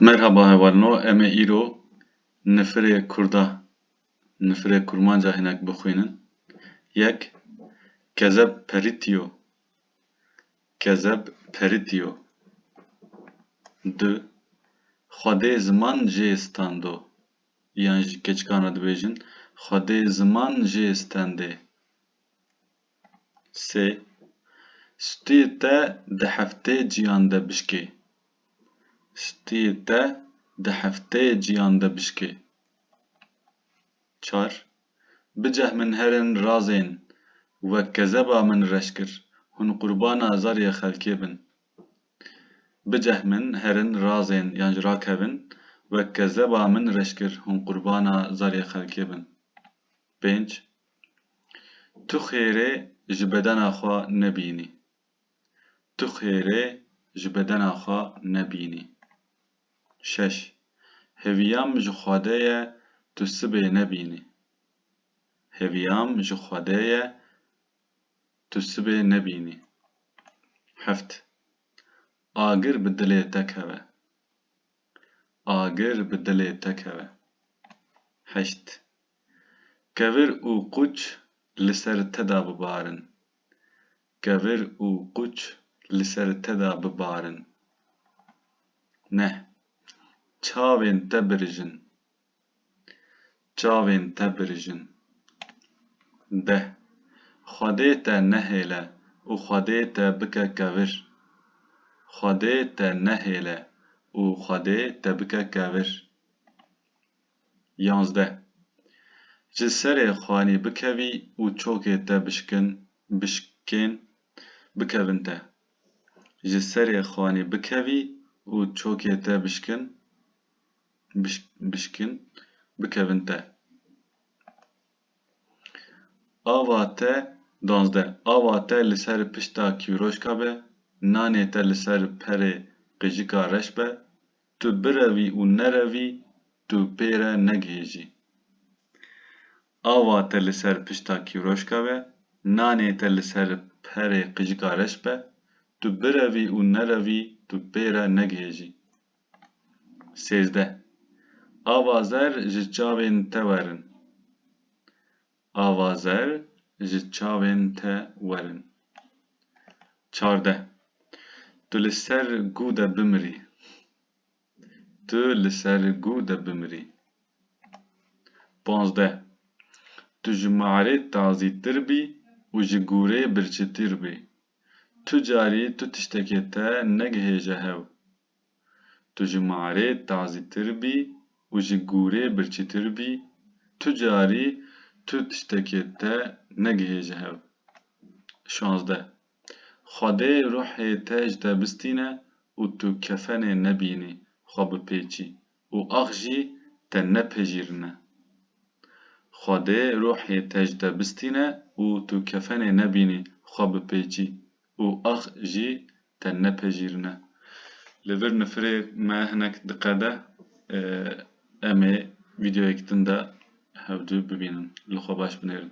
Merhaba hevalno em ê îro nifirê Kurda nifirê kurmanca hinek bixwînin. Yek kezeb perîtiyo kezeb perîtiyo Du Xwedê ziman jê stando yan ji keçikan re dibêjin Xwedê ziman jê Stûyê te di heftê ciyan de Stûyê te di heftê ciyan de bişkê Çar Biceh min herin razên wek kezeba min reş kir hûn qurbana zarê xelkê bin. Biceh min herin razên yan jî rakevin wek kezeba min reş kir hûn qurbana zarê xelkê bin. Pênc Tu xêrê ji bedena xwe nebînî. Tu xêrê شش. هویام ژ خوده یه تو سبه نبینی. هویام ژ خوده یه تو سبه نبینی. هفت. آگر به دل تکه آگر به دل تکه هشت. کویر او قچ لسر تدا ببارن. کویر او قچ لسر تدا ببارن. نه. Çavên te birijin. Çavên te birijin. Deh Xwedê te nehêle û Xwedê te bike kevir. Xwedê te nehêle û Xwedê te bike kevir. Yanzdeh Ji serê xwanî bikevî û çokê te bişkin bişkên bikevin te. Ji serê xwanî bikevî û çokê te bişkin bişkin bikevin te Ava te Danzdeh Ava te li ser pişta kîroşka be. Nanê te li ser perê reş be. Tu birevî û nerevî tu pê re negihêjî Ava te li ser pişta kîroşka be. Nanê te li ser perê reş be. Tu birevî û nerevî tu pê re negihêjî Sêzdeh Ava zer ji çavên te werin Ava zer ji çavên te werin Çardeh Tu li ser gû de bimirî Tu li ser gû de Tu ji marê tazîtir bî û birçîtir bî Tu carî tu tiştekê te negihêje hev Tu ji marê tazîtir bî û ji gûrê birçîtir bî Tu carî tu tiştekê te negihêje hev Şanzdeh Xwedê ruhê te ji te bistîne tu kefenê nebînî xwe bipêçî û ax te nepejirîne Xwedê ruhê te ji te bistîne tu kefenê nebînî xwe bipêçî û ax te nepejirîne Li vir nifirê me hinek diqede em ê vîdeoyek din de hevdû bibînin. Li xwe baş binêrin.